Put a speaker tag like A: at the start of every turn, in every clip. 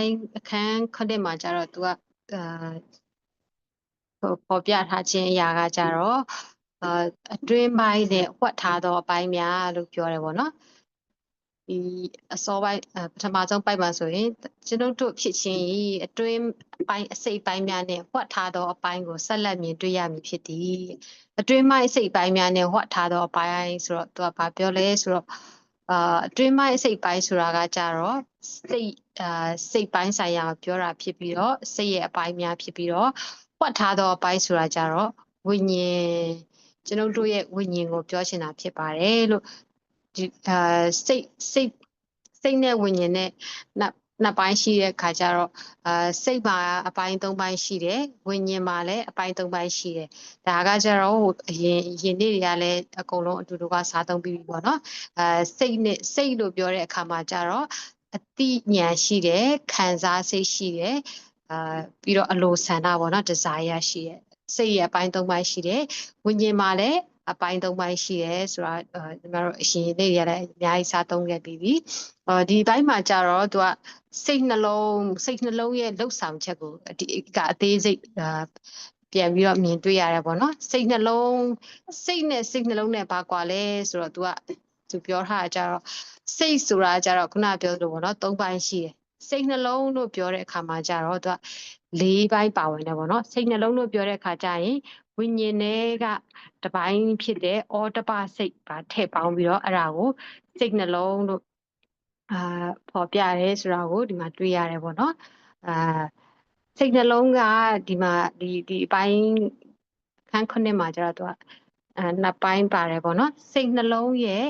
A: ပိုင်းအခန်းခုနှစ်မှာကျတော့သူကအာပေါ်ပေါ်ပြထားခြင်းအရာကကြတော့အာအတွင်းပိုင်းနဲ့ဝှက်ထားသောအပိုင်းများလို့ပြောတယ်ပေါ့နော်ဒီအစောပိုင်းအပထမဆုံးပိုက်မှာဆိုရင်ကျွန်ုပ်တို့ဖြစ်ခြင်းဤအတွင်းပိုင်းအစိတ်ပိုင်းများနဲ့ဝှက်ထားသောအပိုင်းကိုဆက်လက်မြင်တွေ့ရမည်ဖြစ်သည်အတွင်းပိုင်းအစိတ်ပိုင်းများနဲ့ဝှက်ထားသောအပိုင်းဆိုတော့သူကဘာပြောလဲဆိုတော့ အာအတွင်းပိုင်းအစိတ်ပိုင်းဆိုတာကကြတော့စိတ်အာစိတ်ပိုင်းဆိုင်ရာကိုပြောတာဖြစ်ပြီးတော့စိတ်ရဲ့အပိုင်းများဖြစ်ပြီးတော့ဝှက်ထားသောအပိုင်းဆိုတာကြတော့ဝိညာဉ်ကျွန်ုပ်တို့ရဲ့ဝိညာဉ်ကိုပြောချင်တာဖြစ်ပါတယ်လို့ဒီအာစိတ်စိတ်စိတ်နဲ့ဝိညာဉ်နဲ့ နှစ်နှစ်ပိုင်းရှိတဲ့ခါကျတော့အာစိတ်မှာအပိုင်း၃ပိုင်းရှိတယ်ဝိညာဉ်မှာလည်းအပိုင်း၃ပိုင်းရှိတယ်ဒါကကျတော့ဟိုအရင်အရင်နေ့တွေကလည်းအကုန်လုံးအတူတူကစားသုံးပြီးပြီပေါ့နော်အာစိတ်နဲ့စိတ်လို့ပြောတဲ့အခါမှာကျတော့အတိညာဏ်ရှိတယ်ခံစားစိတ်ရှိတယ်အာပြီးတော့အလိုဆန္ဒပေါ့နော် desire ရှိတယ်စိတ်ရဲ့အပိုင်း၃ပိုင်းရှိတယ်ဝိညာဉ်မှာလည်း အပိုင်း၃ပိုင်းရှိတယ်ဆိုတာဒီမှာတော့အရှင်နေ့တွေကလည်းအများကြီးစားသုံးခဲ့ပြီးပြီအော်ဒီဘိုင်းမှာကြတော့သူကစိတ်နှလုံးစိတ်နှလုံးရဲ့လှုပ်ဆောင်ချက်ကိုဒီကအသေးစိတ်အာပြန်ပြီးတော့မြင်တွေ့ရတယ်ပေါ့နော်စိတ်နှလုံးစိတ်နဲ့စိတ်နှလုံးနဲ့ဘာကွာလဲဆိုတော့သူကသူပြောထားတာကြတော့စိတ်ဆိုတာကြတော့ခုနပြောသလိုပေါ့နော်၃ပိုင်းရှိတယ်စိတ်နှလုံးလို့ပြောတဲ့အခါမှာကြတော့သူက၄ပိုင်းပါဝင်တယ်ပေါ့နော်စိတ်နှလုံးလို့ပြောတဲ့အခါကျရင် ဝိညာဉ်တွေကတပိုင်းဖြစ်တဲ့အောတပစိတ်ပါထည့်ပေါင်းပြီးတော့အဲ့ဒါကိုစိတ်နှလုံးလို့အာပေါ်ပြရဲဆိုတာကိုဒီမှာတွေ့ရတယ်ပေါ့နော်အာစိတ်နှလုံးကဒီမှာဒီဒီအပိုင်းခန်းခုနှစ်မှာကျတော့သူကအဲနှစ်ပိုင်းပါတယ်ပေါ့နော်စိတ်နှလုံးရဲ့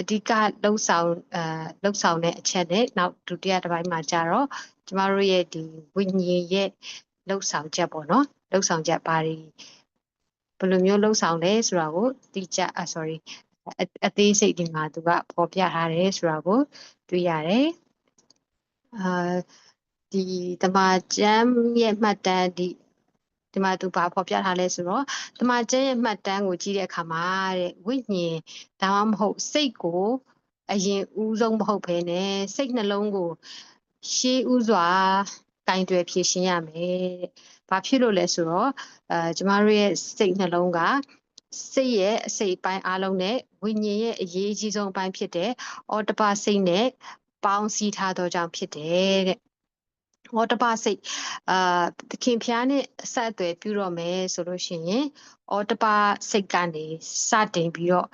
A: အဓိကလှုပ်ဆောင်အဲလှုပ်ဆောင်တဲ့အချက်နဲ့နောက်ဒုတိယတစ်ပိုင်းမှာကျတော့ကျမတို့ရဲ့ဒီဝိညာဉ်ရဲ့လှုပ်ဆောင်ချက်ပေါ့နော်လှုပ်ဆောင်ချက်ပါတွေဘ ယ်လိုမျိုးလှုပ်ဆောင်လဲဆိုတာကိုတိကျအာ sorry အအသေးစိတ်ဒီမှာသူကပေါ်ပြထားတယ်ဆိုတာကိုတွေ့ရတယ်အာဒီတမကျမ်းရဲ့မှတ်တမ်းဒီဒီမှာသူဘာဖော်ပြထားလဲဆိုတော့တမကျမ်းရဲ့မှတ်တမ်းကိုကြည့်တဲ့အခါမှာတဲ့ဝိညာဉ်ဒါမှမဟုတ်စိတ်ကိုအရင်ဦးဆုံးမဟုတ်ဘဲနဲ့စိတ်နှလုံးကိုရှေးဥစွာ ကင်တွယ်ဖြည့်ရှင်းရမယ်တဲ့။ဘာဖြစ်လို့လဲဆိုတော့အဲကျမတို့ရဲ့စိတ်နှလုံးကစိတ်ရဲ့အစိတ်ပိုင်းအားလုံးနဲ့ဝိညာဉ်ရဲ့အရေးအကြီးဆုံးအပိုင်းဖြစ်တဲ့အော်တပစိတ်နဲ့ပေါင်းစည်းထားသောကြောင့်ဖြစ်တယ်တဲ့။အော်တပစိတ်အာသခင်ဖျားနဲ့အဆက်အသွယ်ပြုတော့မယ်ဆိုလို့ရှိရင်အော်တပစိတ်ကနေစတင်ပြီးတော့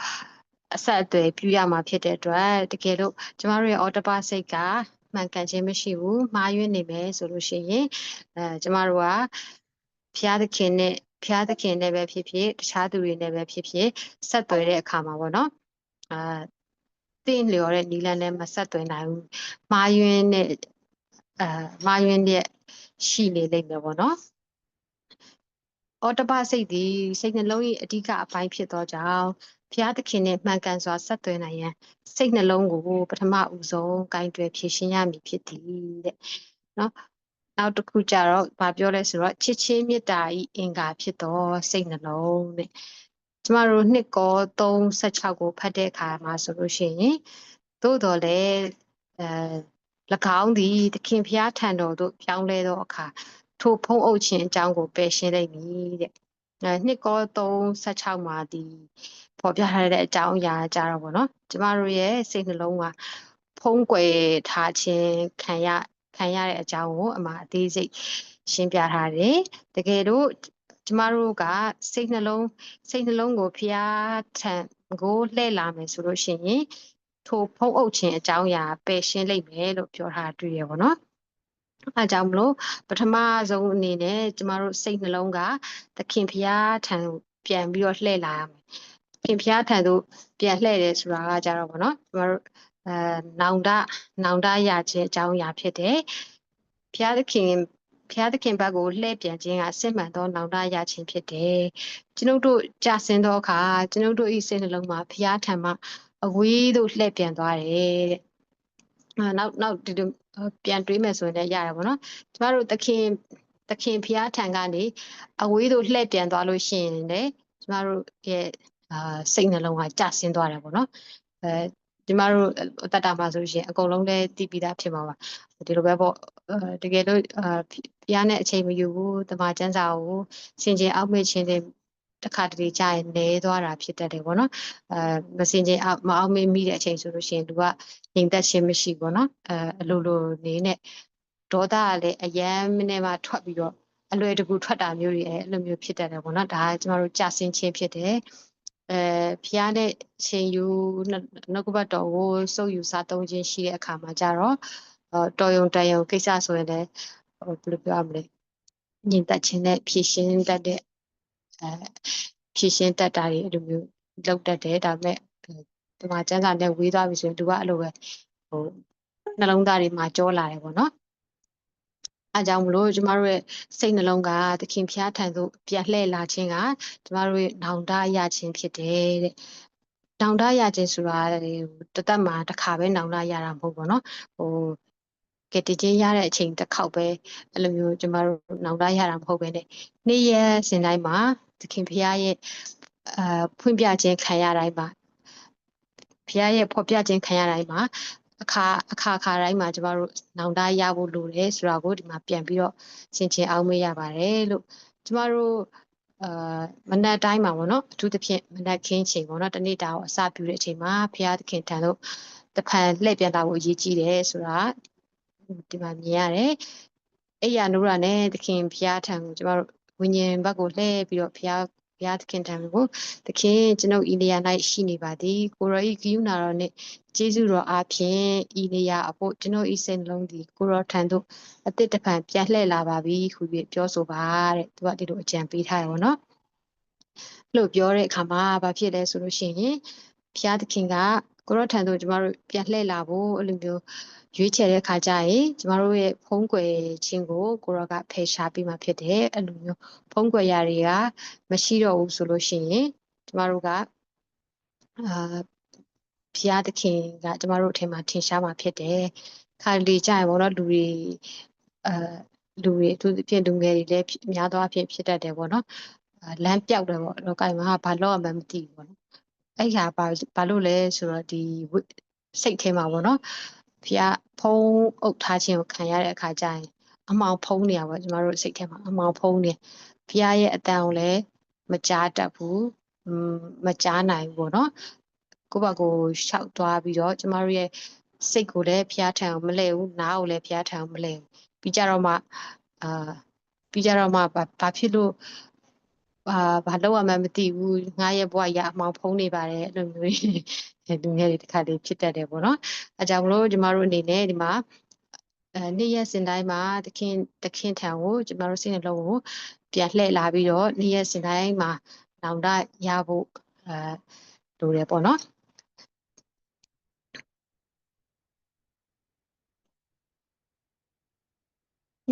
A: အဆက်အသွယ်ပြုရမှာဖြစ်တဲ့အတွက်တကယ်လို့ကျမတို့ရဲ့အော်တပစိတ်က မှန်ကန်ခြင်းမရှိဘူးမှားယွင်းနေမယ်ဆိုလို့ရှိရင်အဲကျမတို့ကဖျားသခင်နဲ့ဖျားသခင်နဲ့ပဲဖြစ်ဖြစ်တခြားသူတွေနဲ့ပဲဖြစ်ဖြစ်ဆက်သွယ်တဲ့အခါမှာပေါ့နော်အာတင့်လျော်တဲ့နီလန်းနဲ့မဆက်သွယ်နိုင်ဘူးမှားယွင်းတဲ့အာမှားယွင်းတဲ့ရှိနေလိမ့်မယ်ပေါ့နော်အော်တပစိတ်ဒီစိတ်နှလုံးရဲ့အဓိကအပိုင်းဖြစ်သောကြောင့် ဘုရားသခင်နဲ့မှန်ကန်စွာဆက်သွယ်နိုင်ရန်စိတ်နှလုံးကိုပထမဦးဆုံးကင်တွယ်ဖြည့်ရှင်းရမည်ဖြစ်သည်တဲ့နော်နောက်တစ်ခုကြတော့ဗာပြောလဲဆိုတော့ချစ်ချင်းမေတ္တာဤအင်္ဂါဖြစ်သောစိတ်နှလုံးတဲ့ကျမတို့နှစ်ကော36ကိုဖတ်တဲ့အခါမှာဆိုလို့ရှိရင်သို့တော်လည်းအဲ၎င်းသည်သခင်ဖျားထံတော်သို့ပြောင်းလဲသောအခါထိုဖုံးအုပ်ခြင်းအကြောင်းကိုပယ်ရှင်းလိုက်မည်တဲ့အဲနှစ်ကော36မှာဒီ ပေါ်ပြထားတဲ့အကြောင်းအရာကြတော့ဗောနော်ကျမတို့ရဲ့စိတ်နှလုံးကဖုံးကွယ်ထားခြင်းခံရခံရတဲ့အကြောင်းကိုအမှအသေးစိတ်ရှင်းပြထားတယ်တကယ်လို့ကျမတို့ကစိတ်နှလုံးစိတ်နှလုံးကိုဖျားထံကိုလှည့်လာမယ်ဆိုလို့ရှိရင်ထိုဖုံးအုပ်ခြင်းအကြောင်းအရာပယ်ရှင်းလိုက်မယ်လို့ပြောထားတွေ့ရပါတော့အဲကြောင့်မလို့ပထမဆုံးအနေနဲ့ကျမတို့စိတ်နှလုံးကသခင်ဖျားထံပြန်ပြီးတော့လှည့်လာရမယ် ခင်ဖျားထံသို့ပြန်လှည့်တယ်ဆိုတာကကြတော့ဗောနော်ကျမတို့အဲနောင်တနောင်တရခြင်းအကြောင်းအရာဖြစ်တယ်ဖျားသခင်ဖျားသခင်ဘက်ကိုလှည့်ပြန်ခြင်းကစစ်မှန်သောနောင်တရခြင်းဖြစ်တယ်ကျွန်ုပ်တို့ကြာစင်သောအခါကျွန်ုပ်တို့ဤစိတ်နှလုံးမှာဖျားထံမှအဝေးသို့လှည့်ပြန်သွားတယ်တဲ့နောက်နောက်ဒီလိုပြန်တွေးမယ်ဆိုရင်လည်းရတယ်ဗောနော်ကျမတို့သခင်သခင်ဖျားထံကနေအဝေးသို့လှည့်ပြန်သွားလို့ရှိရင်လည်းကျမတို့ရဲ့ အာစိတ်နှလုံးကကျဆင်းသွားတယ်ပေါ့နော်အဲဒီကျမတို့အတ္တတာမှာဆိုလို့ရှိရင်အကုန်လုံးလည်းတည်ပြီးသားဖြစ်မှာပါဒီလိုပဲပေါ့အဲတကယ်လို့အာဖျားနဲ့အချိန်မယူဘူးတမချန်းစာကိုစင်ကြင်အောက်မေ့ခြင်းတွေတစ်ခါတလေကြာရင်လဲသွားတာဖြစ်တတ်တယ်ပေါ့နော်အဲမစင်ကြင်အောက်မအောက်မေ့မိတဲ့အချိန်ဆိုလို့ရှိရင်သူကငြိမ်သက်ခြင်းမရှိပေါ့နော်အဲအလိုလိုနေနဲ့ဒေါသကလည်းအယမ်းနဲ့မှထွက်ပြီးတော့အလွယ်တကူထွက်တာမျိုးတွေအဲ့လိုမျိုးဖြစ်တတ်တယ်ပေါ့နော်ဒါကကျမတို့ကြာစင်ခြင်းဖြစ်တယ် အဲဖျားတဲ့ချိန်ယူနှုတ်ကပတ်တော်ကိုစုပ်ယူစားသုံးခြင်းရှိတဲ့အခါမှာကြတော့အော်တော်ယုံတန်ယုံကိစ္စဆိုရင်လည်းဟိုဘယ်လိုပြောရမလဲညင်သက်ခြင်းနဲ့ဖြည့်ရှင်းတတ်တဲ့အဲဖြည့်ရှင်းတတ်တာတွေအဲ့လိုမျိုးလောက်တတ်တယ်ဒါပေမဲ့ဒီမှာကျန်းစာနဲ့ဝေးသွားပြီဆိုရင်သူကအဲ့လိုပဲဟိုနှလုံးသားတွေမှာကြောလာတယ်ပေါ့နော် အဲကြောင့်မလို့ကျမတို့ရဲ့စိတ်နှလုံးကသခင်ဖျားထံသို့ပြန်လှည့်လာခြင်းကကျမတို့ရဲ့နောင်တရခြင်းဖြစ်တယ်တဲ့နောင်တရခြင်းဆိုတာတသက်မှာတစ်ခါပဲနောင်တရတာမဟုတ်ဘူးเนาะဟိုကတခြင်းရတဲ့အချိန်တစ်ခေါက်ပဲအဲ့လိုမျိုးကျမတို့နောင်တရတာမဟုတ်ပဲねနေ့ရက်စဉ်တိုင်းမှာသခင်ဖျားရဲ့အာဖွင့်ပြခြင်းခံရတိုင်းမှာဖျားရဲ့ဖော်ပြခြင်းခံရတိုင်းမှာ အခါအခါခါတိုင်းမှာကျမတို့နောင်တရဖို့လိုတယ်ဆိုတာကိုဒီမှာပြန်ပြီးတော့ရှင်းချင်းအောင်မေးရပါတယ်လို့ကျမတို့အာမနက်တိုင်းမှာပေါ့နော်အထူးသဖြင့်မနက်ခင်းချိန်ပေါ့နော်တနေ့တာကိုအစပြုတဲ့အချိန်မှာဘုရားသခင်ထံသို့တဖန်လှည့်ပြန်တာကိုအရေးကြီးတယ်ဆိုတာဒီမှာမြင်ရတယ်အဲ့ရနိုးရနဲ့သခင်ဘုရားထံကိုကျမတို့ဝိညာဉ်ဘက်ကိုလှည့်ပြီးတော့ဘုရား ဘုရားသခင်ထံကိုသခင်ကျွန်ုပ်ဤနေရာ၌ရှိနေပါသည်ကိုရောဤဂိယူနာတော်နှင့်ကျေးဇူးတော်အားဖြင့်ဤနေရာအဖို့ကျွန်ုပ်ဤစိတ်နှလုံးသည်ကိုရောထံသို့အတိတ်တဖန်ပြန်လှည့်လာပါပြီခုပြီးပြောဆိုပါတဲ့သူကဒီလိုအကြံပေးထားရပါတော့လို့ပြောတဲ့အခါမှာဘာဖြစ်လဲဆိုလို့ရှိရင်ဘုရားသခင်က ကိုရောထံသို့ကျမတို့ပြန်လှည့်လာဖို့အဲ့လိုမျိုးရွေးချယ်တဲ့ခါကျရင်ကျမတို့ရဲ့ဖုံးကွယ်ခြင်းကိုကိုရောကဖယ်ရှားပြီးမှဖြစ်တယ်အဲ့လိုမျိုးဖုံးကွယ်ရာတွေကမရှိတော့ဘူးဆိုလို့ရှိရင်ကျမတို့ကအာဘုရားသခင်ကကျမတို့အထင်မှာထင်ရှားမှာဖြစ်တယ်ခါလေကြရင်ပေါ့နော်လူတွေအာလူတွေအထူးသဖြင့်လူငယ်တွေလည်းများသောအားဖြင့်ဖြစ်တတ်တယ်ပေါ့နော်လမ်းပြောက်တယ်ပေါ့လောကမှာဘာလို့အမှမသိဘူးပေါ့နော် အဲ့ဟာဘာဘာလို့လဲဆိုတော့ဒီစိတ်ထဲမှာပေါ့နော်ဖျားဖုံးအုပ်ထားခြင်းကိုခံရတဲ့အခါကျရင်အမောင်ဖုံးနေရပါကျမတို့စိတ်ထဲမှာအမောင်ဖုံးနေဖျားရဲ့အတန်ကိုလည်းမကြားတတ်ဘူးမကြားနိုင်ဘူးပေါ့နော်ကိုယ့်ဘက်ကိုရှောက်သွားပြီးတော့ကျမတို့ရဲ့စိတ်ကိုလည်းဖျားထံမလဲဘူးနားကိုလည်းဖျားထံမလဲဘူးပြီးကြတော့မှအာပြီးကြတော့မှဘာဖြစ်လို့ အာဘာလို့ရမှမသိဘူးငါရဲ့ဘဝရအမောင်ဖုံးနေပါတယ်အဲ့လိုမျိုးလူငယ်တွေတစ်ခါလေးဖြစ်တတ်တယ်ပေါ့နော်အဲကြောင့်မလို့ကျမတို့အနေနဲ့ဒီမှာအဲနေ့ရက်စဉ်တိုင်းမှာသခင်သခင်ထံကိုကျမတို့စိတ်နှလုံးကိုပြန်လှည့်လာပြီးတော့နေ့ရက်စဉ်တိုင်းမှာနောင်တရဖို့အဲလိုတယ်ပေါ့နော်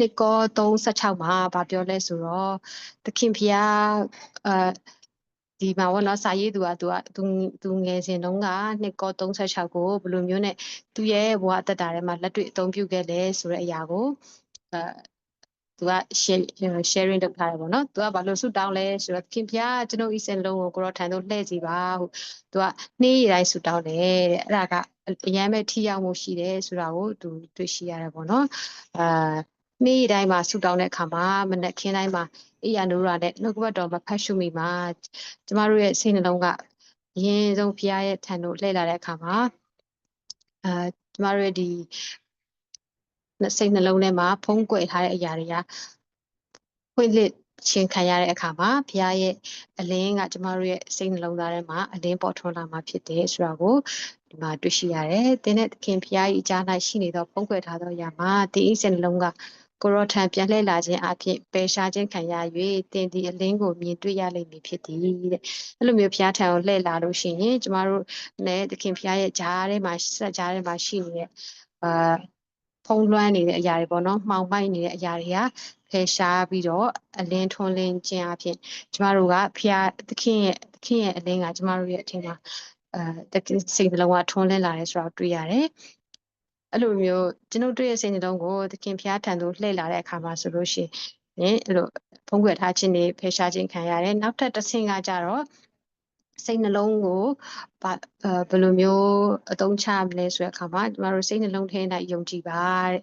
A: နှစ်ကော36မှာဗာပြောလဲဆိုတော့သခင်ဖျားအာဒီမှာဘောနော်စာရေးသူကသူကသူသူငယ်စဉ်တုန်းကနှစ်ကော36ကိုဘယ်လိုမျိုးနဲ့သူရဲ့ဘဝအသက်တာထဲမှာလက်တွေ့အသုံးပြုခဲ့လဲဆိုတဲ့အရာကိုအဲသူက sharing လုပ်ထားတယ်ပေါ့နော်သူကဘာလို့ဆူတောင်းလဲဆိုတော့ခင်ဗျာကျွန်တော်ဤစင်လုံးကိုကိုရောထန်တို့လှည့်စီပါဟုတ်သူကနေ့တိုင်းဆူတောင်းတယ်တဲ့အဲ့ဒါကအရန်ပဲထိရောက်မှုရှိတယ်ဆိုတာကိုသူတွေ့ရှိရတယ်ပေါ့နော်အာ နေ့တိုင်းမှာဆူတောင်းတဲ့အခါမှာမနက်ခင်းတိုင်းမှာအေးရနိုးရတဲ့နှုတ်ကပတ်တော်မှာဖတ်ရှုမိမှာကျမတို့ရဲ့စိတ်နှလုံးကအရင်ဆုံးဖရားရဲ့ထံတို့လှည့်လာတဲ့အခါမှာအာကျမတို့ရဲ့ဒီစိတ်နှလုံးထဲမှာဖုံးကွယ်ထားတဲ့အရာတွေကဖွင့်လှစ်ချင်းခံရတဲ့အခါမှာဘုရားရဲ့အလင်းကကျမတို့ရဲ့စိတ်နှလုံးသားထဲမှာအလင်းပေါ်ထွန်းလာမှာဖြစ်တယ်ဆိုတာကိုဒီမှာတွေ့ရှိရတယ်။တင်းတဲ့သခင်ဘုရား၏အကြား၌ရှိနေသောဖုံးကွယ်ထားသောအရာမှာတင်းဤစိတ်နှလုံးက ကိုရောထံပြန်လှည့်လာခြင်းအပြင်ပယ်ရှားခြင်းခံရ၍တင်ဒီအလင်းကိုမြင်တွေ့ရလိမ့်မည်ဖြစ်သည်တဲ့အဲ့လိုမျိုးဘုရားထံကိုလှည့်လာလို့ရှိရင်ကျမတို့နဲ့သခင်ဘုရားရဲ့ဂျားထဲမှာဆက်ဂျားထဲမှာရှိနေတဲ့အာဖုံးလွှမ်းနေတဲ့အရာတွေပေါ့နော်မှောင်မိုက်နေတဲ့အရာတွေကဖယ်ရှားပြီးတော့အလင်းထွန်းလင်းခြင်းအဖြစ်ကျမတို့ကဘုရားသခင်ရဲ့သခင်ရဲ့အလင်းကကျမတို့ရဲ့အထင်မှာအဲစိတ်နှလုံးကထွန်းလင်းလာတယ်ဆိုတာတွေ့ရတယ် အဲ့လိုမျိုးကျွန်ုပ်တို့ရဲ့စိတ်နှလုံးကိုသခင်ဖျားထံသို့လှည့်လာတဲ့အခါမှာဆိုလို့ရှိရင်အဲ့လိုဖုံးကွယ်ထားခြင်းတွေဖယ်ရှားခြင်းခံရတယ်နောက်ထပ်တစ်ဆင့်ကကြတော့စိတ်နှလုံးကိုဘာအဲဘယ်လိုမျိုးအသုံးချမလဲဆိုတဲ့အခါမှာကျမတို့စိတ်နှလုံးထဲ၌ယုံကြည်ပါတဲ့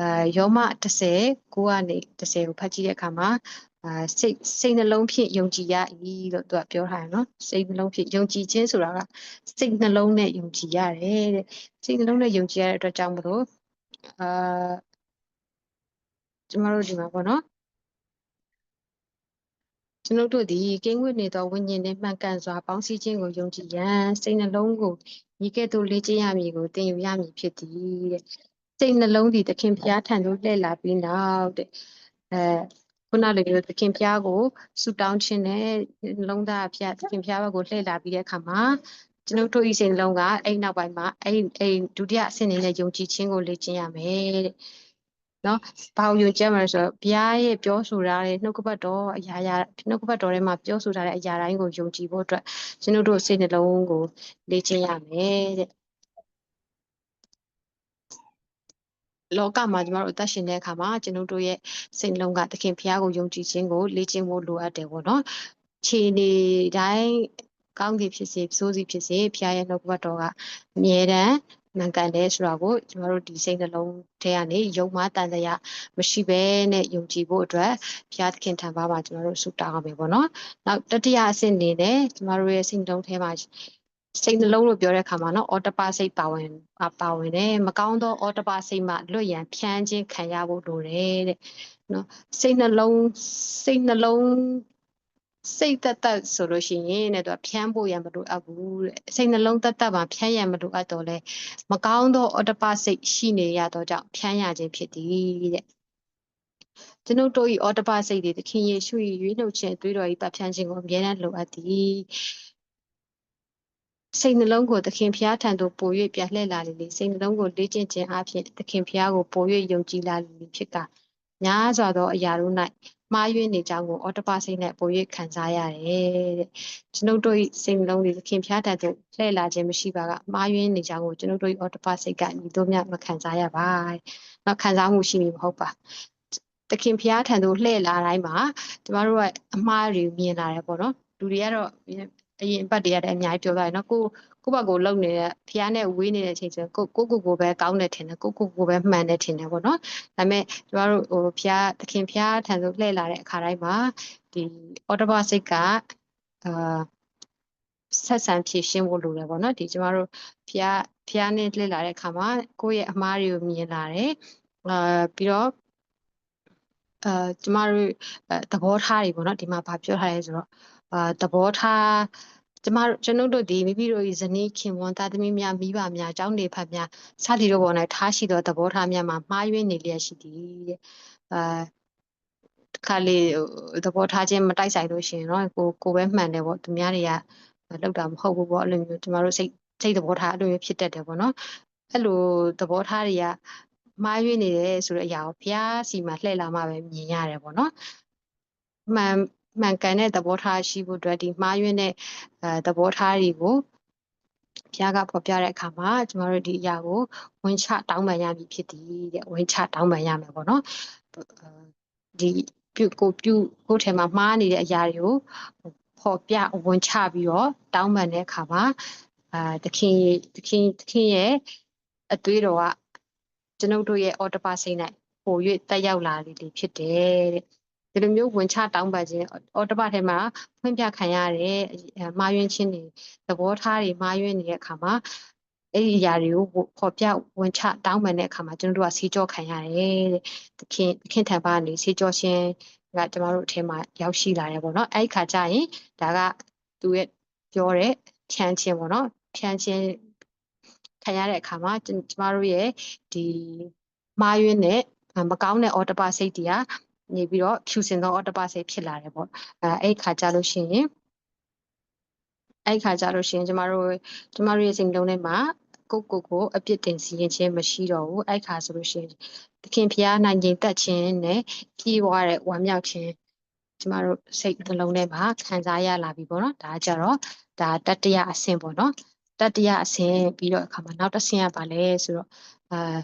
A: အဲယောမ30ကိုကနေ30ကိုဖတ်ကြည့်တဲ့အခါမှာ အာစိတ်စိတ်နှလုံးဖြင့်ယုံကြည်ရ၏လို့သူကပြောထားတယ်နော်စိတ်နှလုံးဖြင့်ယုံကြည်ခြင်းဆိုတာကစိတ်နှလုံးနဲ့ယုံကြည်ရတယ်တဲ့စိတ်နှလုံးနဲ့ယုံကြည်ရတဲ့အတွက်ကြောင့်မလို့အာကျမတို့ဒီမှာပေါ့နော်ကျွန်ုပ်တို့သည်ကင်းဝတ်နေသောဝိညာဉ်နှင့်မှန်ကန်စွာပေါင်းစည်းခြင်းကိုယုံကြည်ရန်စိတ်နှလုံးကိုဤကဲ့သို့လေ့ကျင့်ရမည်ကိုသင်ယူရမည်ဖြစ်သည်တဲ့စိတ်နှလုံးသည်သခင်ဖျားထံသို့လှည့်လာပြီးနောက်တဲ့အဲ ခုနလိုမျိုးသခင်ဖျားကိုဆူတောင်းခြင်းနဲ့နှလုံးသားအဖျားသခင်ဖျားဘက်ကိုလှည့်လာပြီးတဲ့အခါမှာကျွန်ုပ်တို့ဤစိတ်နှလုံးကအဲ့နောက်ပိုင်းမှာအဲ့အဲ့ဒုတိယအဆင့်နေတဲ့ယုံကြည်ခြင်းကိုလေ့ကျင့်ရမယ်တဲ့နော်ဘာကိုယုံကြည်မှာလဲဆိုတော့ဘုရားရဲ့ပြောဆိုတာတဲ့နှုတ်ကပတ်တော်အရာရာနှုတ်ကပတ်တော်ထဲမှာပြောဆိုထားတဲ့အရာတိုင်းကိုယုံကြည်ဖို့အတွက်ကျွန်တော်တို့စိတ်နှလုံးကိုလေ့ကျင့်ရမယ်တဲ့ လောကမှာကျမတို့အသက်ရှင်တဲ့အခါမှာကျွန်တော်တို့ရဲ့စိတ်နှလုံးကသခင်ဘုရားကိုယုံကြည်ခြင်းကိုလေ့ကျင့်ဖို့လိုအပ်တယ်ပေါ့နော်ခြေနေတိုင်းကောင်းကင်ဖြစ်စေဆိုးစီဖြစ်စေဘုရားရဲ့နှုတ်ကပတ်တော်ကအမြဲတမ်းမှန်ကန်တယ်ဆိုတာကိုကျမတို့ဒီစိတ်နှလုံးထဲကနေယုံမှတန်တရားမရှိဘဲနဲ့ယုံကြည်ဖို့အတွက်ဘုရားသခင်ထံပါမှာကျမတို့ဆုတောင်းရမယ်ပေါ့နော်။နောက်တတိယအဆင့်နေနဲ့ကျမတို့ရဲ့စိတ်နှလုံးထဲမှာ စိတ်နှလုံးလို့ပြောတဲ့အခါမှာနော်အော်တပါစိတ်ပါဝင်ပါဝင်တယ်မကောင်းသောအော်တပါစိတ်မှလွတ်ရန်ဖြန်းခြင်းခံရဖို့လိုတယ်တဲ့နော်စိတ်နှလုံးစိတ်နှလုံးစိတ်သက်သက်ဆိုလို့ရှိရင်တဲ့သူကဖြန်းဖို့ရမလိုအပ်ဘူးတဲ့စိတ်နှလုံးသက်သက်မှာဖြန်းရမလိုအပ်တော့လဲမကောင်းသောအော်တပစိတ်ရှိနေရတော့ကြောင့်ဖြန်းရခြင်းဖြစ်သည်တဲ့ကျွန်ုပ်တို့၏အော်တပစိတ်တွေသခင်ယေရှု၏ရွေးနှုတ်ခြင်းသွေးတော်၏ပတ်ဖြန်းခြင်းကိုအမြဲတမ်းလိုအပ်သည် စိတ်နှလုံးကိုသခင်ဖျားထံသို့ပို့၍ပြလှည့်လာလေလေစိတ်နှလုံးကိုလေ့ကျင့်ခြင်းအပြင်သခင်ဖျားကိုပို့၍ယုံကြည်လာလေဖြစ်ကများစွာသောအရာတို့၌မှားယွင်းနေကြောင်းကိုအော်တပစိတ်နဲ့ပို၍ခံစားရတယ်တဲ့ကျွန်ုပ်တို့စိတ်နှလုံးတွေသခင်ဖျားတတ်တဲ့လှည့်လာခြင်းမရှိပါကမှားယွင်းနေကြောင်းကိုကျွန်ုပ်တို့အော်တပစိတ်ကညီတို့များမခံစားရပါတော့ခံစားမှုရှိမည်မဟုတ်ပါသခင်ဖျားထံသို့လှည့်လာတိုင်းမှာကျမတို့ကအမှားတွေမြင်လာတယ်ပေါ့နော်လူတွေကတော့ အရင်ပတ်တည်းရတဲ့အများကြီးပြောသွားတယ်နော်ကိုကိုဘကိုလုံနေတဲ့ဖျားနဲ့ဝေးနေတဲ့အချိန်ဆိုကိုကိုကိုကိုပဲကောင်းတယ်ထင်တယ်ကိုကိုကိုပဲမှန်တယ်ထင်တယ်ပေါ့နော်ဒါပေမဲ့ကျမတို့ဟိုဖျားသခင်ဖျားထံသို့လှည့်လာတဲ့အခါတိုင်းမှာဒီအော်တဘစိတ်ကအာဆက်ဆံဖြည့်ရှင်းဖို့လိုတယ်ပေါ့နော်ဒီကျမတို့ဖျားဖျားနဲ့လှည့်လာတဲ့အခါမှာကိုယ့်ရဲ့အမှားတွေကိုမြင်လာတယ်အာပြီးတော့အာကျမတို့သဘောထားတွေပေါ့နော်ဒီမှာဗာပြောထားရဲဆိုတော့ အာသဘောထားကျမတို့ကျွန်ုပ်တို့ဒီမိမိတို့၏ဇနီးခင်ဝန်သားသမီးများမိဘများအကြောင်းနေဖတ်များစသည်တို့ပေါ်၌ထားရှိသောသဘောထားများမှာမှားယွင်းနေလျက်ရှိသည်တဲ့အာခါလေးသဘောထားခြင်းမတိုက်ဆိုင်လို့ရှိရင်တော့ကိုကိုပဲမှန်တယ်ပေါ့သူများတွေကလောက်တာမဟုတ်ဘူးပေါ့အဲ့လိုမျိုးကျမတို့စိတ်စိတ်သဘောထားအဲ့လိုမျိုးဖြစ်တတ်တယ်ပေါ့နော်အဲ့လိုသဘောထားတွေကမှားယွင်းနေတယ်ဆိုတဲ့အရာကိုဘုရားစီမှာလှည့်လာမှပဲမြင်ရတယ်ပေါ့နော်မှန် မှန်ကန်တဲ့သဘောထားရှိဖို့အတွက်ဒီမှားယွင်းတဲ့အဲသဘောထားတွေကိုဘုရားကဖော်ပြတဲ့အခါမှာကျမတို့ဒီအရာကိုဝင်ချတောင်းပန်ရမည်ဖြစ်သည်တဲ့ဝင်ချတောင်းပန်ရမယ်ပေါ့နော်ဒီပြုကိုပြုကိုထဲမှာမှားနေတဲ့အရာတွေကိုဖော်ပြဝင်ချပြီးတော့တောင်းပန်တဲ့အခါမှာအာသခင်သခင်သခင်ရဲ့အသွေးတော်ကကျွန်ုပ်တို့ရဲ့အော်တပါစိတ်၌ပို၍တက်ရောက်လာလေဖြစ်တယ်တဲ့ ဒီလိုမျိုးဝင်ချတောင်းပန်ခြင်းအော်တပတ်ထဲမှာဖွင့်ပြခံရတဲ့မာယွင်းချင်းတွေသဘောထားတွေမာယွင်းနေတဲ့အခါမှာအဲ့ဒီအရာတွေကိုပေါ်ပြဝင်ချတောင်းပန်တဲ့အခါမှာကျွန်တော်တို့ကဆေးကြောခံရတယ်တဲ့သခင်သခင်ထံပါနေဆေးကြောရှင်ကကျမတို့အထင်မှာရောက်ရှိလာတယ်ပေါ့နော်အဲ့ဒီခါကျရင်ဒါကသူရဲ့ပြောတဲ့ဖြန်းခြင်းပေါ့နော်ဖြန်းခြင်းခံရတဲ့အခါမှာကျမတို့ရဲ့ဒီမာယွင်းတဲ့မကောင်းတဲ့အော်တပါစိတ်တွေက နေပြီးတော့ဖြူစင်သောအော်တပါစိတ်ဖြစ်လာတယ်ပေါ့အဲအဲ့ခါကြလို့ရှိရင်အဲ့ခါကြလို့ရှိရင်ကျမတို့ကျမတို့ရဲ့စိတ်လုံးထဲမှာကိုကိုကိုအပြစ်တင်စီရင်ခြင်းမရှိတော့ဘူးအဲ့ခါဆိုလို့ရှိရင်သခင်ဖျားနိုင်ခြင်းတက်ခြင်းနဲ့ပြေးွားတဲ့ဝမ်းမြောက်ခြင်းကျမတို့စိတ်နှလုံးထဲမှာခံစားရလာပြီပေါ့နော်ဒါကြတော့ဒါတတရအဆင့်ပေါ့နော်တတရအဆင့်ပြီးတော့အခါမှာနောက်တစ်ဆင့်ရပါလဲဆိုတော့အာ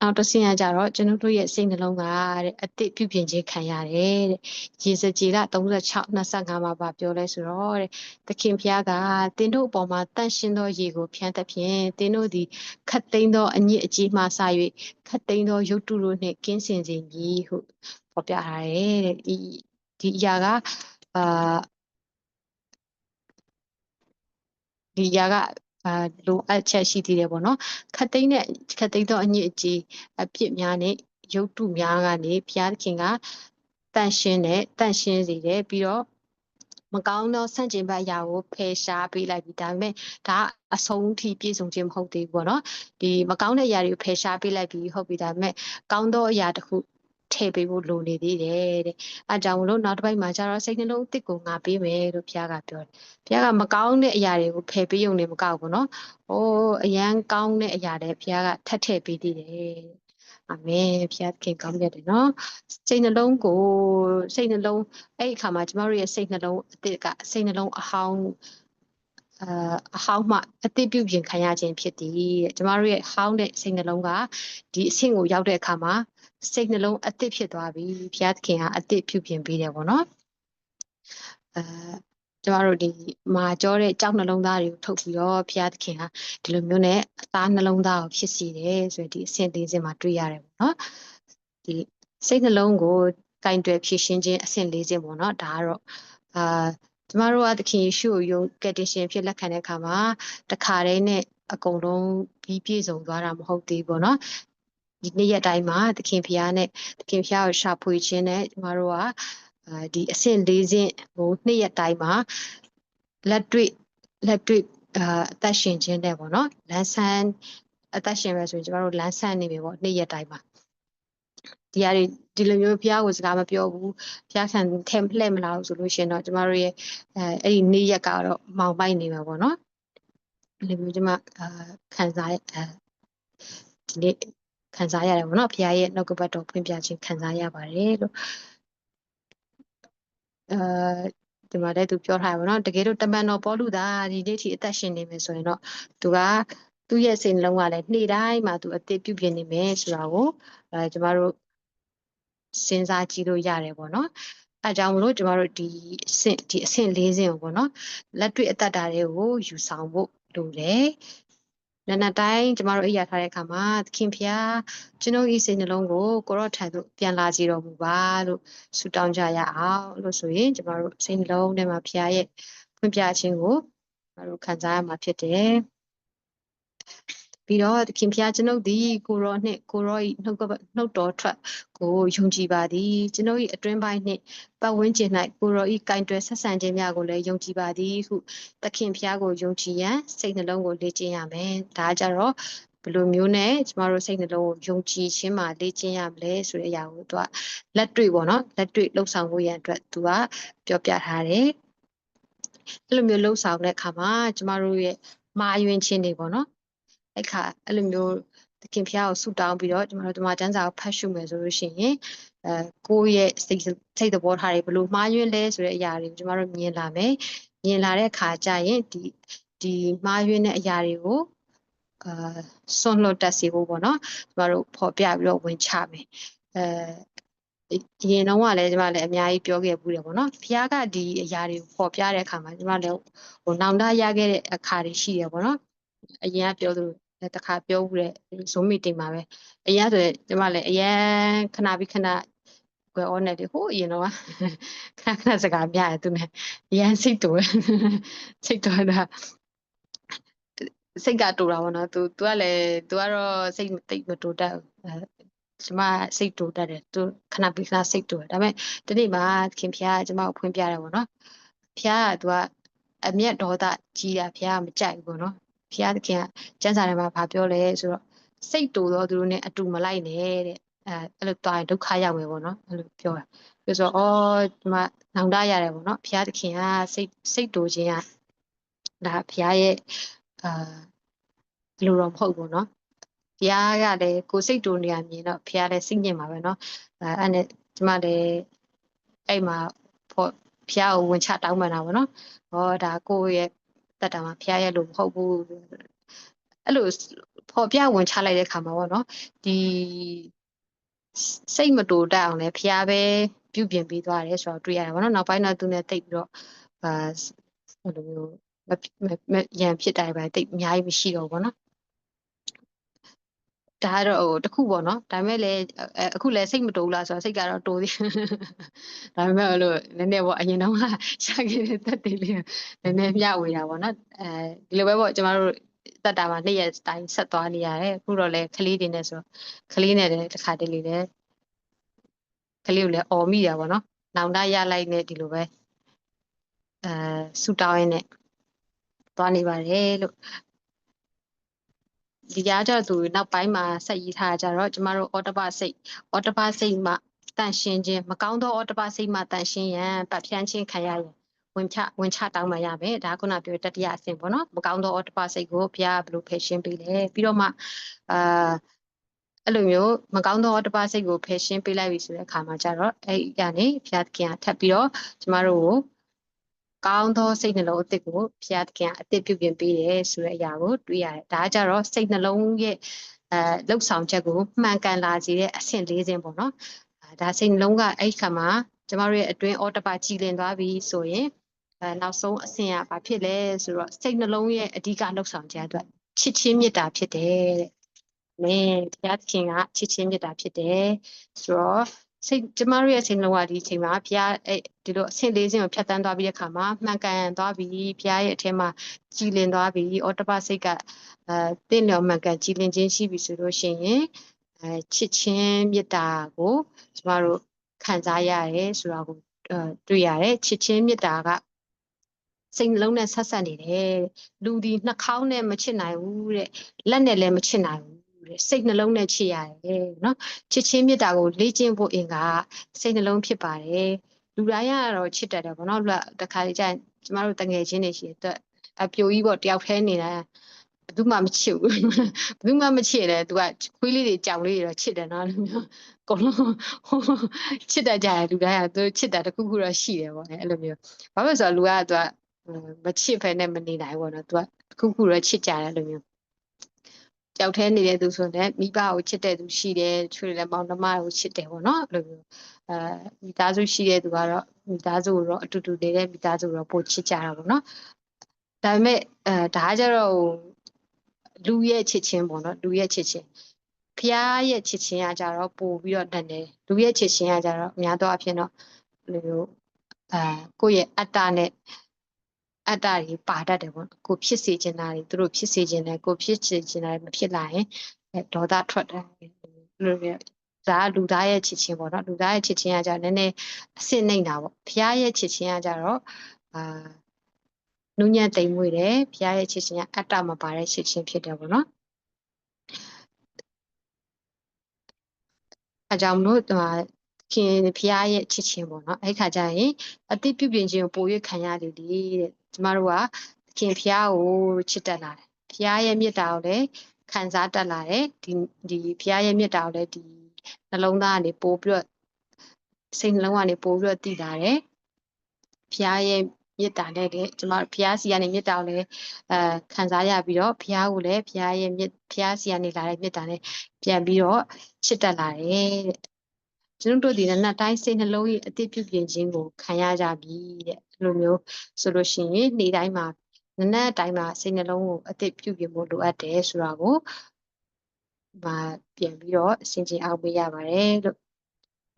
A: နောက်တစ်ဆင့်ကကြတော့ကျွန်တော်တို့ရဲ့စိတ်နှလုံးကတဲ့အတိတ်ပြုပြင်ခြင်းခံရတယ်တဲ့ရေစကြည်လ36 25မှာပါပြောလဲဆိုတော့တဲ့သခင်ဖျားကတင်းတို့အပေါ်မှာတန့်ရှင်းသောရေကိုဖျန်းသဖြင့်တင်းတို့သည်ခတ်သိမ်းသောအညစ်အကြေးမှစ၍ခတ်သိမ်းသောရုပ်တုတို့နှင့်ကင်းစင်စေမည်ဟုဖော်ပြထားတယ်တဲ့ဒီဒီအရာကအာဒီအရာက အာလိုအပ်ချက်ရှိသေးတယ်ပေါ့နော်ခတ်သိမ်းတဲ့ခတ်သိမ်းသောအညစ်အကြေးအပြစ်များနဲ့ရုပ်တုများကနေဘုရားသခင်ကတန့်ရှင်းတဲ့တန့်ရှင်းစေတယ်ပြီးတော့မကောင်းသောဆန့်ကျင်ဘက်အရာကိုဖယ်ရှားပေးလိုက်ပြီဒါပေမဲ့ဒါအဆုံးထိပြည့်စုံခြင်းမဟုတ်သေးဘူးပေါ့နော်ဒီမကောင်းတဲ့အရာတွေကိုဖယ်ရှားပေးလိုက်ပြီဟုတ်ပြီဒါပေမဲ့ကောင်းသောအရာတစ်ခု ထည့်ပေးဖို့လိုနေသေးတယ်တဲ့အဲကြောင့်မလို့နောက်တစ်ပိုက်မှာကျတော့စိတ်နှလုံးအစ်စ်ကိုငါပေးမယ်လို့ဘုရားကပြောတယ်ဘုရားကမကောင်းတဲ့အရာတွေကိုဖယ်ပေးုံနဲ့မကောက်ဘူးနော်။အိုးအရန်ကောင်းတဲ့အရာတွေဘုရားကထပ်ထည့်ပေးသေးတယ်။အာမင်ဘုရားသခင်ကောင်းမြတ်တယ်နော်။စိတ်နှလုံးကိုစိတ်နှလုံးအဲ့ဒီအခါမှာကျမတို့ရဲ့စိတ်နှလုံးအစ်စ်ကစိတ်နှလုံးအဟောင်း အာအဟောင်းမှအတိပြုပြင်ခံရခြင်းဖြစ်သည်တဲ့ကျမတို့ရဲ့ဟောင်းတဲ့စိတ်နှလုံးကဒီအဆင့်ကိုရောက်တဲ့အခါမှာစိတ်နှလုံးအတိဖြစ်သွားပြီဘုရားသခင်ကအတိပြုပြင်ပေးတယ်ပေါ့နော်အဲကျမတို့ဒီမာကြောတဲ့ကြောက်နှလုံးသားတွေကိုထုတ်ပြီးတော့ဘုရားသခင်ကဒီလိုမျိုးနဲ့အသားနှလုံးသားကိုဖြစ်စီတယ်ဆိုရဒီအဆင့်လေးစင်မှာတွေ့ရတယ်ပေါ့နော်ဒီစိတ်နှလုံးကိုကင်တွယ်ဖြစ်ရှင်းခြင်းအဆင့်လေးစင်ပေါ့နော်ဒါကတော့အာကျ မတို့ကသခင်ယေရှုကိုယုံကယ်တင်ရှင်ဖြစ်လက်ခံတဲ့အခါမှာတခါတည်းနဲ့အကုန်လုံးပြီးပြည့်စုံသွားတာမဟုတ်သေးဘူးပေါ့နော်ဒီနေ့ရက်တိုင်းမှာသခင်ဖျားနဲ့သခင်ဖျားကိုရှာဖွေခြင်းနဲ့ကျမတို့ကအာဒီအဆင့်၄ဆင့်ဟိုနေ့ရက်တိုင်းမှာလက်တွေ့လက်တွေ့အာအသက်ရှင်ခြင်းနဲ့ပေါ့နော်လန်းဆန်းအသက်ရှင်ပဲဆိုရင်ကျမတို့လန်းဆန်းနေပြီပေါ့နေ့ရက်တိုင်းမှာ ဒီဟာတွေဒီလိုမျိုးဖျားကိုစကားမပြောဘူးဖျားဆန်ထဲလှည့်မလာဘူးဆိုလို့ရှိရင်တော့ကျမတို့ရဲ့အဲအဲ့ဒီနေ့ရက်ကတော့မောင်ပိုက်နေမှာပေါ့နော်ဒီလိုမျိုးကျမအာခံစားအဲဒီနေ့ခံစားရတယ်ပေါ့နော်ဖျားရဲ့နှုတ်ကပတ်တော်ဖွင့်ပြခြင်းခံစားရပါတယ်လို့အဲဒီမှာလည်းသူပြောထားတယ်ပေါ့နော်တကယ်လို့တမန်တော်ပေါလုသာဒီနေ့ထိအသက်ရှင်နေမယ်ဆိုရင်တော့သူကသူ့ရဲ့စိတ်နှလုံးကလည်းနေ့တိုင်းမှာသူအသက်ပြုပြင်နေမယ်ဆိုတာကိုအဲကျမတို့ စဉ်းစားကြည့်လို့ရတယ်ပေါ့နော်အဲကြောင့်မလို့ကျမတို့ဒီအဆင့်ဒီအဆင့်၄ဆင့်ကိုပေါ့နော်လက်တွေ့အသက်တာတွေကိုယူဆောင်ဖို့လိုတယ်နနတိုင်းကျမတို့အိပ်ရထားတဲ့အခါမှာသခင်ဖျားကျွန်ုပ်ဤစိတ်နှလုံးကိုကိုရော့ထံသို့ပြန်လာစီတော်မူပါလို့ဆုတောင်းကြရအောင်လို့ဆိုရင်ကျမတို့စိတ်နှလုံးထဲမှာဖျားရဲ့ဖွင့်ပြခြင်းကိုကျမတို့ခံစားရမှာဖြစ်တယ် ပြီးတော့သခင်ဖျားကျွန်ုပ်သည်ကိုရောနှင့်ကိုရောဤနှုတ်ကနှုတ်တော်ထွက်ကိုယုံကြည်ပါသည်ကျွန်ုပ်၏အတွင်းပိုင်းနှင့်ပတ်ဝန်းကျင်၌ကိုရောဤကင်တွယ်ဆက်ဆံခြင်းများကိုလည်းယုံကြည်ပါသည်ဟုသခင်ဖျားကိုယုံကြည်ရန်စိတ်နှလုံးကိုလေ့ကျင့်ရမယ်ဒါကြတော့ဘယ်လိုမျိုးနဲ့ကျမတို့စိတ်နှလုံးကိုယုံကြည်ခြင်းမှာလေ့ကျင့်ရမလဲဆိုတဲ့အရာကိုသူကလက်တွေ့ပေါ့နော်လက်တွေ့လှုပ်ဆောင်ဖို့ရန်အတွက်သူကပြောပြထားတယ်အဲ့လိုမျိုးလှုပ်ဆောင်တဲ့အခါမှာကျမတို့ရဲ့မာယွင်ခြင်းတွေပေါ့နော် အဲ့ခါအဲ့လိုမျိုးသခင်ဖျားကိုဆုတောင်းပြီးတော့ကျွန်တော်တို့ဓမ္မကျမ်းစာကိုဖတ်ရှုမယ်ဆိုလို့ရှိရင်အဲကိုယ့်ရဲ့စိတ်စိတ်သဘောထားတွေဘလို့မှားယွင်းလဲဆိုတဲ့အရာတွေကိုကျွန်တော်တို့မြင်လာမယ်မြင်လာတဲ့အခါကျရင်ဒီဒီမှားယွင်းတဲ့အရာတွေကိုအာဆွန်လွတ်တက်စီဖို့ပေါ့နော်ကျွန်တော်တို့ဖော်ပြပြီးတော့ဝင်ချမယ်အဲရင်တော့ကလည်းကျွန်မလည်းအများကြီးပြောခဲ့ဘူးတယ်ပေါ့နော်ဘုရားကဒီအရာတွေကိုပေါ်ပြတဲ့အခါမှာကျွန်မလည်းဟိုနောင်တရခဲ့တဲ့အခါတွေရှိတယ်ပေါ့နော်အရင်ကပြောသလို လည်းတစ်ခါပြောဦးတဲ့ Zoom meeting မှာပဲအရင်ဆိုရင်ကျမလည်းအရင်ခဏပြီးခဏကွယ်ဩနေတယ်ဟိုအရင်တော့ခဏခဏစကားများတယ်သူနဲ့အရင်စိတ်တူစိတ်တူတာစိတ်ကတူတာပေါ့နော်သူသူကလည်းသူကတော့စိတ်တိတ်မတူတတ်ကျမစိတ်တူတတ်တယ်သူခဏပြီးခဏစိတ်တူတယ်ဒါပေမဲ့ဒီနေ့မှာခင်ဖျားကျမကိုဖွင့်ပြတယ်ပေါ့နော်ဖျားကသူကအမျက်ဒေါသကြီးတာဖျားကမကြိုက်ဘူးပေါ့နော် ဘုရားသခင်ကကျမ်းစာထဲမှာဗာပြောလဲဆိုတော့စိတ်တူသောသူတို့နဲ့အတူမလိုက်နဲ့တဲ့အဲအဲ့လိုသွားရင်ဒုက္ခရောက်မယ်ပေါ့နော်အဲ့လိုပြောတာပြောဆိုတော့အော်ဒီမှာနောင်တရတယ်ပေါ့နော်ဘုရားသခင်ကစိတ်စိတ်တူခြင်းကဒါဘုရားရဲ့အာဘယ်လိုတော့မဟုတ်ဘူးနော်ဘုရားကလည်းကိုစိတ်တူနေရမြင်တော့ဘုရားလည်းစိတ်ညစ်မှာပဲနော်အဲအဲ့နဲ့ဒီမှာလည်းအဲ့မှာဖို့ဘုရားကိုဝင်ချတောင်းပန်တာပေါ့နော်ဟောဒါကိုရဲ့ တက်တာမှာဖျားရလို့မဟုတ်ဘူးအဲ့လိုပေါ်ပြဝင်ချလိုက်တဲ့ခါမှာပေါ့နော်ဒီစိတ်မတူတတ်အောင်လဲဖျားပဲပြုပြင်ပေးသွားတယ်ဆိုတော့တွေ့ရတယ်ပေါ့နော်နောက်ပိုင်းတော့သူနဲ့တိတ်ပြီးတော့အာဟိုလိုမျိုးမမရန်ဖြစ်တာပဲတိတ်အများကြီးမရှိတော့ဘူးပေါ့နော် ဒါကတော့ဟိုတခုပေါ့နော်ဒါပေမဲ့လည်းအခုလည်းစိတ်မတိုးလားဆိုတော့စိတ်ကတော့တိုးသေးဒါပေမဲ့လို့နည်းနည်းပေါ့အရင်တော့ရှာခဲ့တဲ့တက်တေးလေးနည်းနည်းမျှဝေတာပေါ့နော်အဲဒီလိုပဲပေါ့ကျမတို့တက်တာမှာနေ့ရက်တိုင်းဆက်သွားနေရတယ်အခုတော့လည်းကလေးတွေနဲ့ဆိုကလေးနဲ့လည်းတစ်ခါတလေလည်းကလေးကိုလည်းអော်မိတာပေါ့နော်နောင်တရလိုက်နဲ့ဒီလိုပဲအဲဆူတောင်းရင်းနဲ့သွားနေပါတယ်လို့ ဒီကြားကြသူနောက်ပိုင်းမှာဆက်ရေးထားကြတော့ကျမတို့အော်တပစိတ်အော်တပစိတ်မှာတန့်ရှင်းခြင်းမကောင်းသောအော်တပစိတ်မှာတန့်ရှင်းရန်ပတ်ဖြန်းခြင်းခံရရင်ဝင်ချဝင်ချတောင်းမှရမယ်ဒါကခုနပြောတတိယအဆင့်ပေါ့နော်မကောင်းသောအော်တပစိတ်ကိုဘုရားဘယ်လိုဖယ်ရှင်းပေးလဲပြီးတော့မှအာအဲ့လိုမျိုးမကောင်းသောတပစိတ်ကိုဖယ်ရှင်းပေးလိုက်ပြီဆိုတဲ့အခါမှာကျတော့အဲ့ဒီကနေဘုရားသခင်ကထပ်ပြီးတော့ကျမတို့ကို ကောင်းသောစိတ်နှလုံးအသစ်ကိုဘုရားသခင်ကအသစ်ပြုပြင်ပေးတယ်ဆိုတဲ့အရာကိုတွေ့ရတယ်။ဒါကကြတော့စိတ်နှလုံးရဲ့အဲလှုပ်ဆောင်ချက်ကိုမှန်ကန်လာစေတဲ့အဆင့်၄ဆင့်ပေါ့နော်။ဒါစိတ်နှလုံးကအဲ့ဒီခါမှာကျမတို့ရဲ့အတွင်းအော်တပါကြည်လင်သွားပြီဆိုရင်အဲနောက်ဆုံးအဆင့်ကဘာဖြစ်လဲဆိုတော့စိတ်နှလုံးရဲ့အဓိကလှုပ်ဆောင်ချက်အတွက်ချစ်ချင်းမေတ္တာဖြစ်တယ်တဲ့။မင်းဘုရားသခင်ကချစ်ချင်းမေတ္တာဖြစ်တယ်ဆိုတော့ စိတ်ကျမတို့ရဲ့စိတ်နှလုံးကဒီအချိန်မှာဘုရားအဲ့ဒီလိုအဆင့်လေးဆင့်ကိုဖြတ်တန်းသွားပြီးတဲ့အခါမှာမှန်ကန်သွားပြီဘုရားရဲ့အထက်မှာကြည်လင်သွားပြီအော်တပစိတ်ကအဲတင့်တော်မှန်ကန်ကြည်လင်ခြင်းရှိပြီဆိုလို့ရှိရင်အဲချစ်ချင်းမေတ္တာကိုကျမတို့ခံစားရတယ်ဆိုတာကိုတွေ့ရတယ်ချစ်ချင်းမေတ္တာကစိတ်နှလုံးနဲ့ဆက်ဆက်နေတယ်လူဒီနှာခေါင်းနဲ့မချစ်နိုင်ဘူးတဲ့လက်နဲ့လည်းမချစ်နိုင်ဘူး တဲ့စိတ်နှလုံးနဲ့ချစ်ရတယ်နော်ချစ်ချင်းမေတ္တာကိုလေ့ကျင့်ဖို့အင်ကစိတ်နှလုံးဖြစ်ပါတယ်လူတိုင်းကတော့ချစ်တတ်တယ်ဗောနော်လူကတခါလေကျရင်ကျမတို့တငယ်ချင်းတွေရှိတဲ့အပြိုကြီးပေါ့တယောက်ထဲနေတာဘယ်သူမှမချစ်ဘူးဘယ်သူမှမချစ်တယ်သူကခွေးလေးတွေကြောင်လေးတွေတော့ချစ်တယ်နော်လူမျိုးအကုန်လုံးချစ်တတ်ကြတယ်လူတိုင်းကသူချစ်တာတခုခုတော့ရှိတယ်ပေါ့အဲ့လိုမျိုးဘာလို့ဆိုတော့လူကသူကမချစ်ဖဲနဲ့မနေနိုင်ဘူးပေါ့နော်သူကတခုခုတော့ချစ်ကြတယ်အဲ့လိုမျိုး ကြောက်ထဲနေတဲ့သူဆိုတော့မိဘကိုချစ်တဲ့သူရှိတယ်ချွေလည်းမောင်နှမကိုချစ်တယ်ပေါ့နော်အဲ့လိုမျိုးအဲမိသားစုရှိတဲ့သူကတော့မိသားစုကိုတော့အတူတူနေတဲ့မိသားစုကိုတော့ပိုချစ်ကြတာပေါ့နော်ဒါပေမဲ့အဲဒါကြတော့လူရဲ့ချစ်ချင်းပေါ့နော်လူရဲ့ချစ်ချင်းဖျားရဲ့ချစ်ချင်းကကြတော့ပို့ပြီးတော့တန်တယ်လူရဲ့ချစ်ချင်းကကြတော့အများသောအားဖြင့်တော့လိုမျိုးအဲကိုယ့်ရဲ့အတ္တနဲ့ အတ္တတွေပါတတ်တယ်ပေါ့ကိုဖြစ်စေချင်တာတွေသူတို့ဖြစ်စေချင်တယ်ကိုဖြစ်စေချင်တာတွေမဖြစ်လာရင်ဒေါသထွက်တယ်လို့ရဒါလူသားရဲ့ချစ်ချင်းပေါ့နော်လူသားရဲ့ချစ်ချင်းကကြနည်းနည်းအစစ်နှိမ့်တာပေါ့ဖះရဲ့ချစ်ချင်းကကြတော့အာနုညံ့တိမ်မွေ့တယ်ဖះရဲ့ချစ်ချင်းကအတ္တမပါတဲ့ချစ်ချင်းဖြစ်တယ်ပေါ့နော်အကြောင်းလို့ခင်ဖះရဲ့ချစ်ချင်းပေါ့နော်အဲ့ခါကျရင်အတိပြုပြင်ခြင်းကိုပို၍ခံရတယ်လေတဲ့ ကျမတို့ကခင်ဖះကိုချစ်တတ်လာတယ်ဖះရဲ့မေတ္တာကိုလည်းခံစားတတ်လာတယ်ဒီဒီဖះရဲ့မေတ္တာကိုလည်းဒီနှလုံးသားကနေပို့ပြီးတော့စိတ်နှလုံးကနေပို့ပြီးတော့တည်လာတယ်ဖះရဲ့မေတ္တာနဲ့လည်းကျမတို့ဘုရားစီကနေမေတ္တာကိုလည်းအဲခံစားရပြီးတော့ဘုရားကိုလည်းဘုရားရဲ့ဘုရားစီကနေလာတဲ့မေတ္တာနဲ့ပြန်ပြီးတော့ချစ်တက်လာတယ်တဲ့ ကျွန်တော်တို့ဒီနတ်တိုင်းစိတ်နှလုံးရဲ့အတိပြုပြင်ခြင်းကိုခံရကြပြီတဲ့ဒီလိုမျိုးဆိုလို့ရှိရင်နေ့တိုင်းမှာနနက်တိုင်းမှာစိတ်နှလုံးကိုအတိပြုပြင်ဖို့လိုအပ်တယ်ဆိုတာကိုမပြန်ပြီးတော့ဆင်ခြင်အောင်ပေးရပါတယ်လို့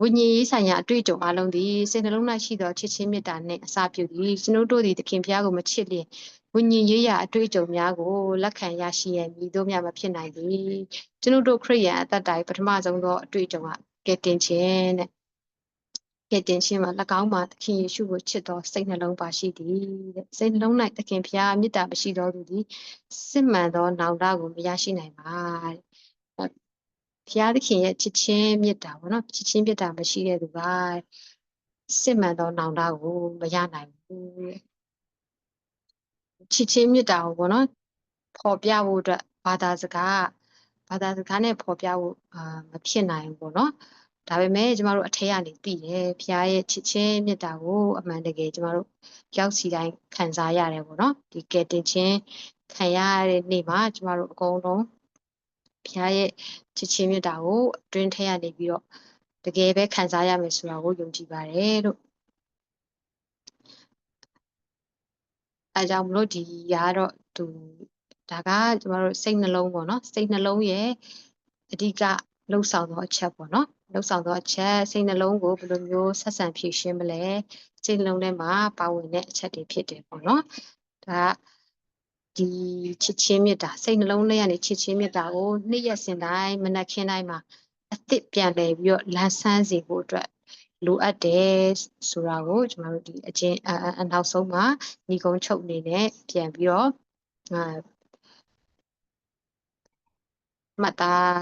A: ဝိညာဉ်ရေးဆိုင်ရာအတွေ့အကြုံအလုံးသည်စိတ်နှလုံး၌ရှိသောချစ်ချင်းမေတ္တာနှင့်အစာပြုသည်ကျွန်ုပ်တို့သည်သခင်ဖျားကိုမချစ်လျင်ဝိညာဉ်ရေးရာအတွေ့အကြုံများကိုလက်ခံရရှိရမည်တို့များမဖြစ်နိုင်သည်ကျွန်ုပ်တို့ခရိယန်အသက်တာပထမဆုံးသောအတွေ့အကြုံက ကဲတင်ခြင်းတဲ့ကဲတင်ခြင်းမှာ၎င်းမှာသခင်ယေရှုကိုချစ်သောစိတ်နှလုံးပါရှိသည်တဲ့စိတ်နှလုံး၌သခင်ဖျားမေတ္တာမရှိသောသူသည်စစ်မှန်သောနောင်တကိုမရရှိနိုင်ပါတဲ့ဘုရားသခင်ရဲ့ချစ်ချင်းမေတ္တာပေါ့နော်ချစ်ချင်းမေတ္တာမရှိတဲ့သူကစစ်မှန်သောနောင်တကိုမရနိုင်ဘူးချစ်ချင်းမေတ္တာကိုပေါ့နော်ပေါ်ပြဖို့အတွက်ဘာသာစကား ဘာသာစကားနဲ့ပေါ်ပြဖို့အာမဖြစ်နိုင်ဘူးပေါ့နော်ဒါပေမဲ့ကျမတို့အထက်ကနေသိတယ်ဘုရားရဲ့ချစ်ချင်းမေတ္တာကိုအမှန်တကယ်ကျမတို့ရောက်စီတိုင်းခံစားရတယ်ပေါ့နော်ဒီကယ်တင်ခြင်းခံရတဲ့နေ့မှာကျမတို့အကုန်လုံးဘုရားရဲ့ချစ်ချင်းမြတ်တာကိုအတွင်းထဲကနေပြီးတော့တကယ်ပဲခံစားရမယ်ဆိုတာကိုယုံကြည်ပါတယ်လို့အဲကြောင့်မလို့ဒီရာကတော့သူ ဒါကကျမတို့စိတ်နှလုံးပေါ့နော်စိတ်နှလုံးရဲ့အဓိကလှုပ်ဆောင်သောအချက်ပေါ့နော်လှုပ်ဆောင်သောအချက်စိတ်နှလုံးကိုဘယ်လိုမျိုးဆက်ဆံဖြည့်ရှင်းမလဲစိတ်နှလုံးထဲမှာပါဝင်တဲ့အချက်တွေဖြစ်တယ်ပေါ့နော်ဒါကဒီချစ်ချင်းမြတ်တာစိတ်နှလုံးထဲကနေချစ်ချင်းမြတ်တာကိုနှစ်ရက်စဉ်တိုင်းမနက်ခင်းတိုင်းမှာအသစ်ပြန်လည်ပြီးတော့လန်းဆန်းစေဖို့အတွက်လိုအပ်တယ်ဆိုတာကိုကျွန်တော်တို့ဒီအချင်းအအအနောက်ဆုံးမှာညီကုန်းချုပ်အနေနဲ့ပြန်ပြီးတော့အာ မှတ်သား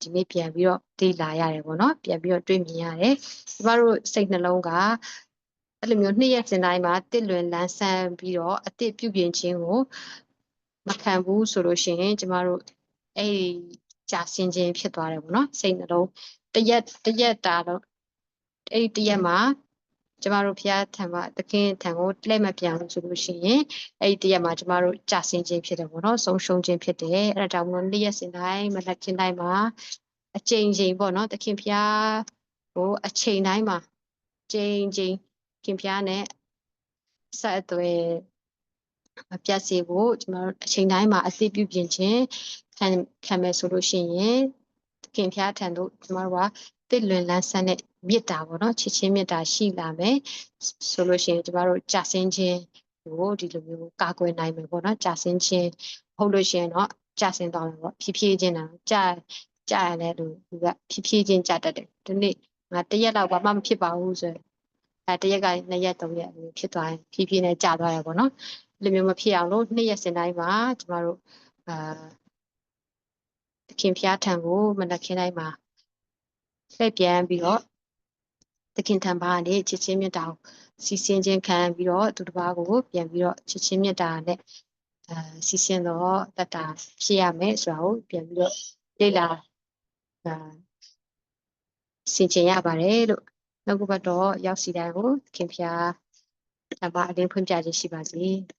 A: ဒီနေ့ပြန်ပြီးတော့သိလာရတယ်ပေါ့နော်ပြန်ပြီးတော့တွေ့မြင်ရတယ်ကျမတို့စိတ်နှလုံးကအဲ့လိုမျိုးနှစ်ရက်စဉ်တိုင်းမှာတစ်လွင်လန်းဆန်းပြီးတော့အတစ်ပြုပြင်ခြင်းကိုမခံဘူးဆိုလို့ရှိရင်ကျမတို့အဲ့ဒီကြာဆင်းခြင်းဖြစ်သွားတယ်ပေါ့နော်စိတ်နှလုံးတရက်တရက်တာတော့အဲ့ဒီတရက်မှာ ကျမတို့ဖျားထံမှာသခင်ထံကိုလှည့်မပြန်ဘူးဆိုလို့ရှိရင်အဲ့ဒီတရက်မှာကျမတို့ကြာဆင်းခြင်းဖြစ်တယ်ပေါ့နော်ဆုံးရှုံးခြင်းဖြစ်တယ်အဲ့ဒါကြောင့်မလို့နေ့ရက်စဉ်တိုင်းမနက်ခင်းတိုင်းမှာအချိန်ချင်းပေါ့နော်သခင်ဖျားကိုအချိန်တိုင်းမှာချိန်ချိန်ခင်ဖျားနဲ့ဆက်အသွယ်မပြတ်စေဖို့ကျမတို့အချိန်တိုင်းမှာအသိပြုပြင်ခြင်းခံခံမယ်ဆိုလို့ရှိရင်သခင်ဖျားထံတို့ကျမတို့ကတစ်လွင်လန်းဆန်းတဲ့ မေတ္တာပေါ့နော်ချစ်ချင်းမေတ္တာရှိလာမယ်ဆိုလို့ရှိရင်ကျမတို့ကြာဆင်းခြင်းကိုဒီလိုမျိုးကာကွယ်နိုင်မယ်ပေါ့နော်ကြာဆင်းခြင်းဟုတ်လို့ရှိရင်တော့ကြာဆင်းသွားမယ်ပေါ့ဖြည်းဖြည်းချင်းတာကြာကြာရတဲ့လူကဖြည်းဖြည်းချင်းကြာတတ်တယ်ဒီနေ့ငါတစ်ရက်လောက်ဘာမှမဖြစ်ပါဘူးဆိုရင်အဲတစ်ရက်ကနှစ်ရက်သုံးရက်မျိုးဖြစ်သွားရင်ဖြည်းဖြည်းနဲ့ကြာသွားရပေါ့နော်ဒီလိုမျိုးမဖြစ်အောင်လို့နှစ်ရက်စင်တိုင်းမှာကျမတို့အာသခင်ဖျားထံကိုမနက်ခင်းတိုင်းမှာလှည့်ပြန်ပြီးတော့ သခင်ထံပါနေချစ်ချင်းမြတ်တာကိုစီစဉ်ခြင်းခံပြီးတော့သူတစ်ပါးကိုပြန်ပြီးတော့ချစ်ချင်းမြတ်တာနဲ့အာစီစဉ်တော့တတ်တာဖြစ်ရမယ်ဆိုတာကိုပြန်ပြီးတော့လေ့လာအာဆင်ခြင်ရပါတယ်လို့နောက်ကဘက်တော့ရောက်စီတိုင်းကိုသခင်ဖျားထံပါအလင်းဖွင့်ပြခြင်းရှိပါစေ။